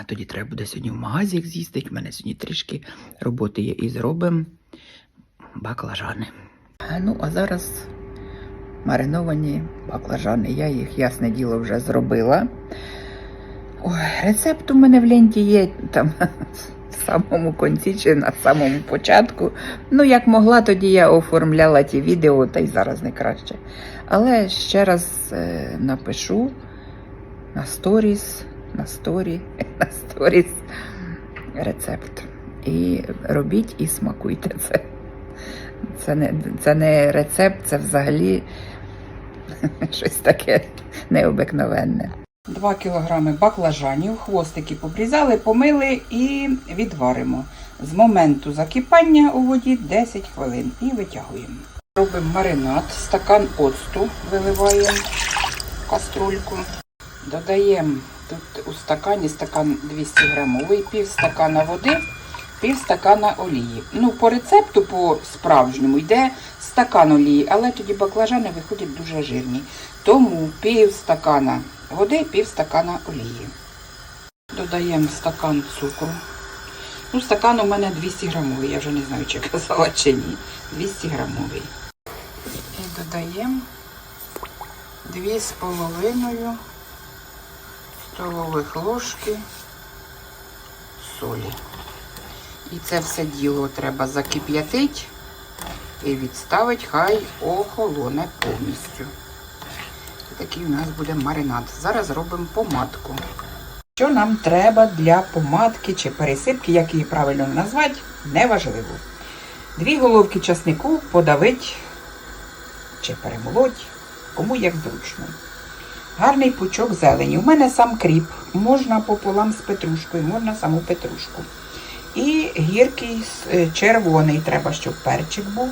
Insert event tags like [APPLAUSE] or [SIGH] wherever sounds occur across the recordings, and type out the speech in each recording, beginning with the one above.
А тоді треба буде сьогодні в магазик з'їздити. У мене сьогодні трішки роботи є і зробимо баклажани. Ну, а зараз мариновані баклажани. Я їх, ясне діло, вже зробила. Ой, рецепт у мене в ленті є там [LAUGHS] в самому кінці чи на самому початку. Ну, як могла, тоді я оформляла ті відео, та й зараз не краще. Але ще раз е, напишу на сторіс, на сторі, [LAUGHS] на сторіс рецепт. І робіть і смакуйте це. Це не, це не рецепт, це взагалі [LAUGHS] щось таке необикновенне. 2 кілограми баклажанів, хвостики побрізали, помили і відваримо. З моменту закипання у воді 10 хвилин і витягуємо. Робимо маринад, стакан оцту виливаємо в каструльку. Додаємо тут у стакані стакан 200 грамовий, пів стакана води, пів стакана олії. Ну, по рецепту, по справжньому, йде стакан олії, але тоді баклажани виходять дуже жирні. Тому пів стакана води, пів стакана олії. Додаємо стакан цукру. Ну, стакан у мене 200 грамовий, я вже не знаю, чи казала чи ні. 200 грамовий. І додаємо 2,5 столових ложки солі. І це все діло треба закип'ятити і відставити, хай охолоне повністю. І такий у нас буде маринад. Зараз робимо помадку. Що нам треба для помадки чи пересипки, як її правильно назвати, неважливо. Дві головки часнику подавить чи перемолоть, кому як зручно. Гарний пучок зелені. У мене сам кріп, можна пополам з петрушкою, можна саму петрушку. І гіркий е, червоний, треба, щоб перчик був.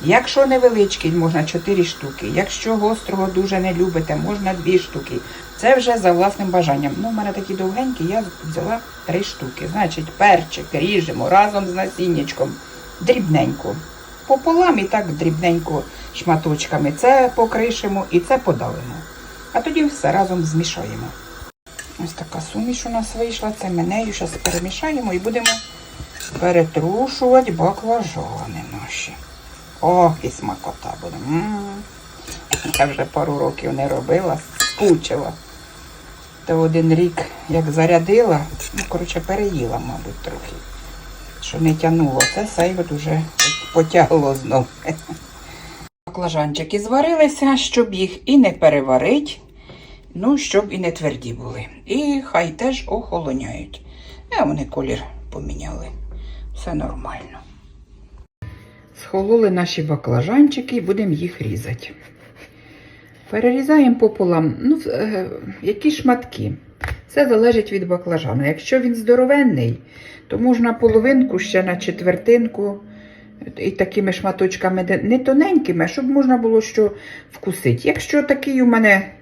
Якщо невеличкий, можна 4 штуки. Якщо гострого дуже не любите, можна 2 штуки. Це вже за власним бажанням. Ну, у мене такі довгенькі, я взяла 3 штуки. Значить, перчик ріжемо разом з насіннячком. Дрібненько. Пополам і так дрібненько шматочками. Це покришимо і це подавимо. А тоді все разом змішаємо. Ось така суміш у нас вийшла. Це ми нею зараз перемішаємо і будемо перетрушувати баклажани наші. О, і смакота буде. М. Я вже пару років не робила, скучила. То один рік як зарядила, ну, коротше, переїла, мабуть, трохи. Що не тянуло. Це сей от уже потягло знов. Баклажанчики зварилися, щоб їх і не переварить, ну, щоб і не тверді були. І хай теж охолоняють. А вони колір поміняли. Все нормально. Схололи наші баклажанчики і будемо їх різати. Перерізаємо пополам, ну, е, які шматки. Це залежить від баклажану. Якщо він здоровенний, то можна половинку ще на четвертинку і такими шматочками, не тоненькими, щоб можна було що вкусити. Якщо такий у мене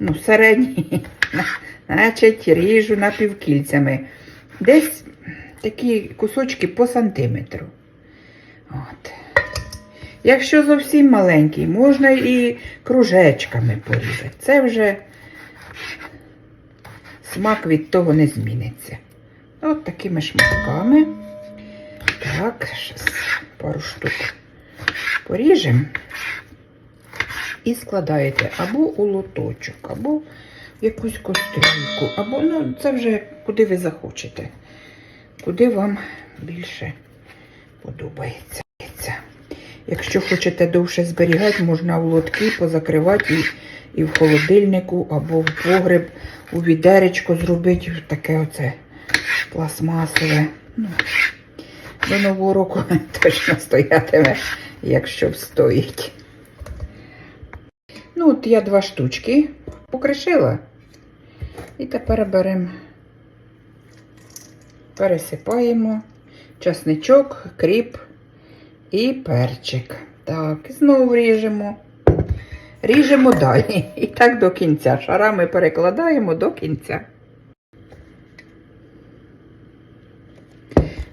ну, середній, [LAUGHS] значить ріжу напівкільцями. Десь такі кусочки по сантиметру. От. Якщо зовсім маленький, можна і кружечками порізати. Це вже смак від того не зміниться. От такими шматками. Так, щас пару штук поріжемо і складаєте або у лоточок, або в якусь кастрюльку, або, ну, це вже куди ви захочете, куди вам більше подобається. Якщо хочете довше зберігати, можна в лотки позакривати і, і в холодильнику, або в погреб, у відеречко зробити таке оце пластмасове. Ну, до нового року [LAUGHS] точно стоятиме, якщо встоїть. Ну, от я два штучки покришила. І тепер беремо, пересипаємо часничок, кріп і перчик. Так, знову ріжемо. Ріжемо далі. І так до кінця. Шарами перекладаємо до кінця.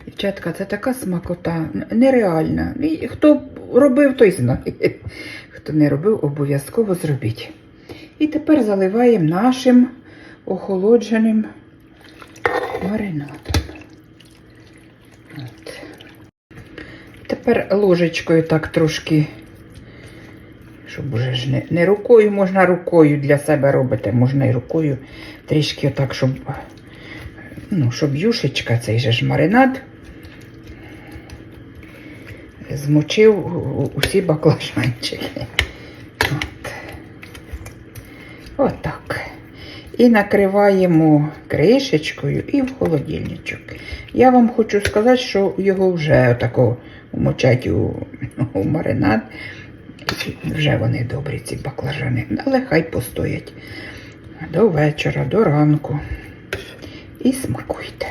Дівчатка, це така смакота, нереальна. І хто робив, той знає. Хто не робив, обов'язково зробіть. І тепер заливаємо нашим охолодженим маринадом. От. Тепер ложечкою так трошки, щоб уже ж не, не рукою, можна рукою для себе робити, можна і рукою трішки отак, щоб, ну, щоб юшечка, цей же ж маринад, змочив усі баклажанчики. От. Отак. І накриваємо кришечкою і в холодильничок. Я вам хочу сказати, що його вже отако вмочать у, у маринад. Вже вони добрі, ці баклажани. Але хай постоять до вечора, до ранку. І смакуйте.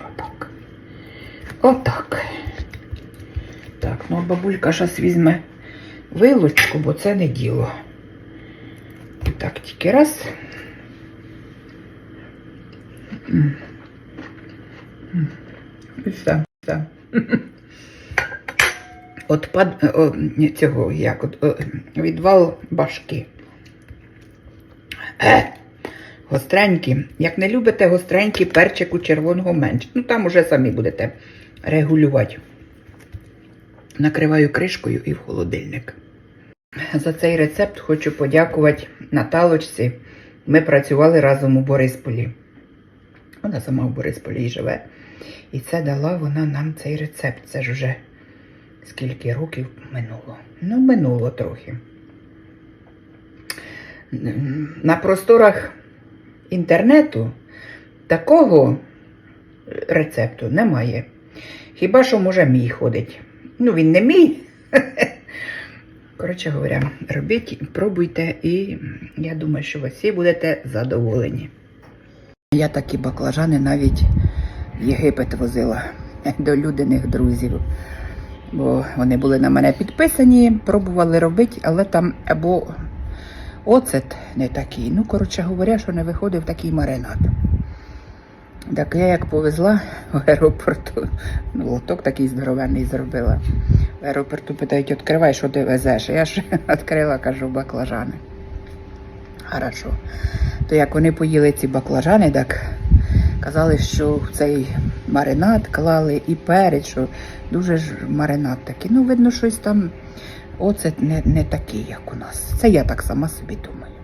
Отак. Отак. Ну бабулька зараз візьме вилочку, бо це не діло. Так, тільки раз. І все, все. Отпад о, цього, як, от, о, відвал башки. Е, гостренькі. Як не любите гостренькі, перчику червоного менше. Ну там уже самі будете регулювати. Накриваю кришкою і в холодильник. За цей рецепт хочу подякувати Наталочці. Ми працювали разом у Борисполі. Вона сама в Борисполі і живе. І це дала вона нам цей рецепт. Це ж вже скільки років минуло. Ну, минуло трохи. На просторах інтернету такого рецепту немає. Хіба що може мій ходить. Ну, він не мій. [LAUGHS] Коротше говоря, робіть, пробуйте, і я думаю, що ви всі будете задоволені. Я такі баклажани навіть в Єгипет возила [LAUGHS] до людиних друзів. Бо вони були на мене підписані, пробували робити, але там або оцет не такий. Ну, коротше говоря, що не виходив такий маринад. Так я як повезла в аеропорту, ну, лоток такий здоровенний зробила. В аеропорту питають, відкривай, що ти везеш. Я ж [LAUGHS] відкрила, кажу, баклажани. Хорошо. То як вони поїли ці баклажани, так казали, що цей маринад клали і перець, що дуже ж маринад такий. Ну, видно, щось там оцет не, не такий, як у нас. Це я так сама собі думаю.